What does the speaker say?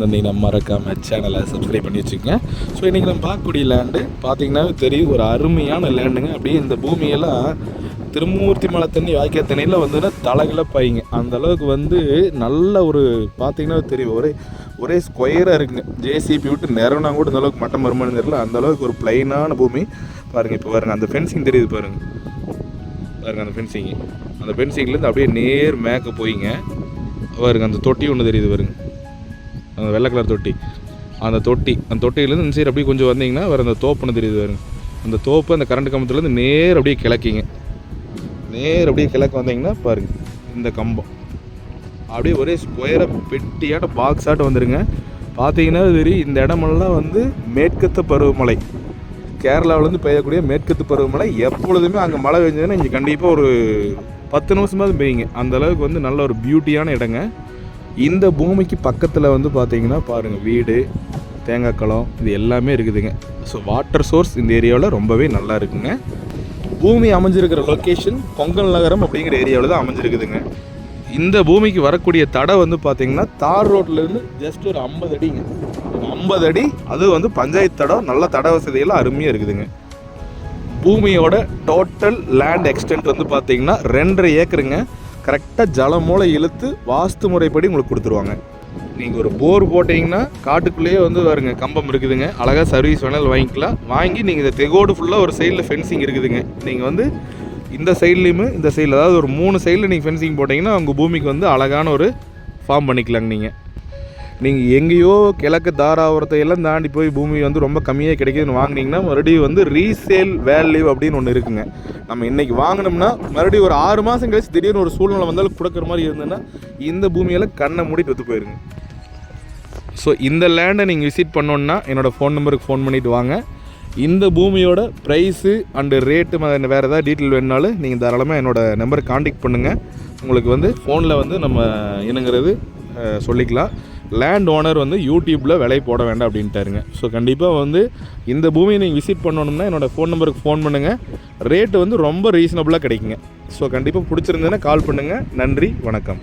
வந்தீங்கன்னா மறக்காமல் சேனலை சப்ஸ்கிரைப் பண்ணி வச்சுக்கோங்க. ஸோ இன்றைக்கி நம்ம பார்க்கக்கூடிய லேண்டு பார்த்தீங்கன்னா தெரியும் ஒரு அருமையான லேண்டுங்க அப்படியே இந்த பூமியெல்லாம் திருமூர்த்தி மலை தண்ணி வாய்க்கால் தண்ணியில் வந்துன்னா தலைகளை பாய்ங்க அந்த அளவுக்கு வந்து நல்ல ஒரு பார்த்தீங்கன்னா தெரியும். ஒரே ஒரே ஸ்கொயராக இருக்குங்க. ஜேசிபி விட்டு நிறவனா கூட இந்த அளவுக்கு மட்டம் வருமானு தெரியல. அந்த அளவுக்கு ஒரு பிளைனான பூமி. பாருங்கள் இப்போ பாருங்கள் அந்த ஃபென்சிங் தெரியுது பாருங்கள் பாருங்கள் அந்த ஃபென்சிங்கு அந்த ஃபென்சிங்லேருந்து அப்படியே நேர் மேக்க போயிங்க. பாருங்க அந்த தொட்டி ஒன்று தெரியுது பாருங்க. அந்த வெள்ளை கலர் தொட்டி. அந்த தொட்டி அந்த தொட்டியிலேருந்து இந்த சைடு அப்படியே கொஞ்சம் வந்தீங்கன்னா வேறு அந்த தோப்புன்னு தெரியுது பாருங்க. அந்த தோப்பு அந்த கரண்ட் கம்பத்துலேருந்து நேர் அப்படியே கிழக்கிங்க நேர் அப்படியே கிழக்கு வந்தீங்கன்னா பாருங்க இந்த கம்பம். அப்படியே ஒரே ஸ்கொயராக பெட்டியாட்ட பாக்ஸாட்ட வந்துடுங்க பார்த்தீங்கன்னா தெரியும் இந்த இடமெல்லாம் வந்து மேற்கத்து பருவமழை. கேரளாவிலேருந்து பெய்யக்கூடிய மேற்கத்து பருவமழை. எப்பொழுதுமே அங்கே மழை பெஞ்சதுன்னா இங்கே கண்டிப்பாக ஒரு பத்து நிமிஷமாவது பெய்யுங்க. அந்த அளவுக்கு வந்து நல்ல ஒரு பியூட்டியான இடங்க. இந்த பூமிக்கு பக்கத்தில் வந்து பார்த்தீங்கன்னா பாருங்கள் வீடு தேங்காய் குளம் இது எல்லாமே இருக்குதுங்க. ஸோ வாட்டர் சோர்ஸ் இந்த ஏரியாவில் ரொம்பவே நல்லா இருக்குங்க. பூமி அமைஞ்சிருக்கிற லொக்கேஷன் பொங்கல் நகரம் அப்படிங்கிற ஏரியாவில் தான் அமைஞ்சிருக்குதுங்க. இந்த பூமிக்கு வரக்கூடிய தடை வந்து பார்த்தீங்கன்னா தார் ரோட்லேருந்து ஜஸ்ட் ஒரு ஐம்பது அடிங்க. ஒரு ஐம்பது அடி அது வந்து பஞ்சாயத்து தடம் நல்ல தட வசதியெல்லாம் அருமையாக இருக்குதுங்க. பூமியோட டோட்டல் லேண்ட் எக்ஸ்டென்ட் வந்து பார்த்தீங்கன்னா ரெண்டரை ஏக்கருங்க. கரெக்டாக ஜலம் மூலம் இழுத்து வாஸ்து முறைப்படி உங்களுக்கு கொடுத்துருவாங்க. நீங்கள் ஒரு போர் போட்டிங்கன்னா காட்டுக்குள்ளேயே வந்து வருங்க கம்பம் இருக்குதுங்க. அழகாக சர்வீஸ் வேணாலும் வாங்கிக்கலாம். வாங்கி நீங்கள் இந்த தெகோடு ஃபுல்லாக ஒரு சைடில் ஃபென்சிங் இருக்குதுங்க. நீங்கள் வந்து இந்த சைட்லேயுமே இந்த சைடில் அதாவது ஒரு மூணு சைடில் நீங்கள் ஃபென்சிங் போட்டிங்கன்னா உங்கள் பூமிக்கு வந்து அழகான ஒரு ஃபார்ம் பண்ணிக்கலாங்க நீங்கள் நீங்கள் எங்கேயோ கிழக்கு தாராபுரத்தை எல்லாம் தாண்டி போய் பூமி வந்து ரொம்ப கம்மியாக கிடைக்குதுன்னு வாங்குனீங்கன்னா மறுபடியும் வந்து ரீசேல் வேல்யூ அப்படின்னு ஒன்று இருக்குங்க. நம்ம இன்றைக்கி வாங்கினோம்னா மறுபடியும் ஒரு ஆறு மாதம் கழிச்சு திடீர்னு ஒரு சூழ்நிலை வந்தாலும் கொடுக்குற மாதிரி இருந்ததுன்னா இந்த பூமியெல்லாம் கண்ணை மூடிட்டு பெற்று போயிருங்க. ஸோ இந்த லேண்டை நீங்கள் விசிட் பண்ணோன்னா என்னோடய ஃபோன் நம்பருக்கு ஃபோன் பண்ணிவிட்டு வாங்க. இந்த பூமியோட ப்ரைஸு அண்டு ரேட்டு வேறு ஏதாவது டீட்டெயில் வேணுனாலும் நீங்கள் தாராளமாக என்னோடய நம்பருக்கு காண்டாக்ட் பண்ணுங்கள் உங்களுக்கு வந்து ஃபோனில் வந்து நம்ம என்னங்கிறது சொல்லிக்கலாம். லேண்ட் ஓனர் வந்து யூடியூப்பில் விலை போட வேண்டாம் அப்படின்ட்டாருங்க. ஸோ கண்டிப்பாக வந்து இந்த பூமியை நீங்கள் விசிட் பண்ணணும்னா என்னோடய ஃபோன் நம்பருக்கு ஃபோன் பண்ணுங்கள் ரேட்டு வந்து ரொம்ப ரீசனபுளாக கிடைக்குங்க. ஸோ கண்டிப்பாக பிடிச்சிருந்ததுன்னா கால் பண்ணுங்கள் நன்றி வணக்கம்.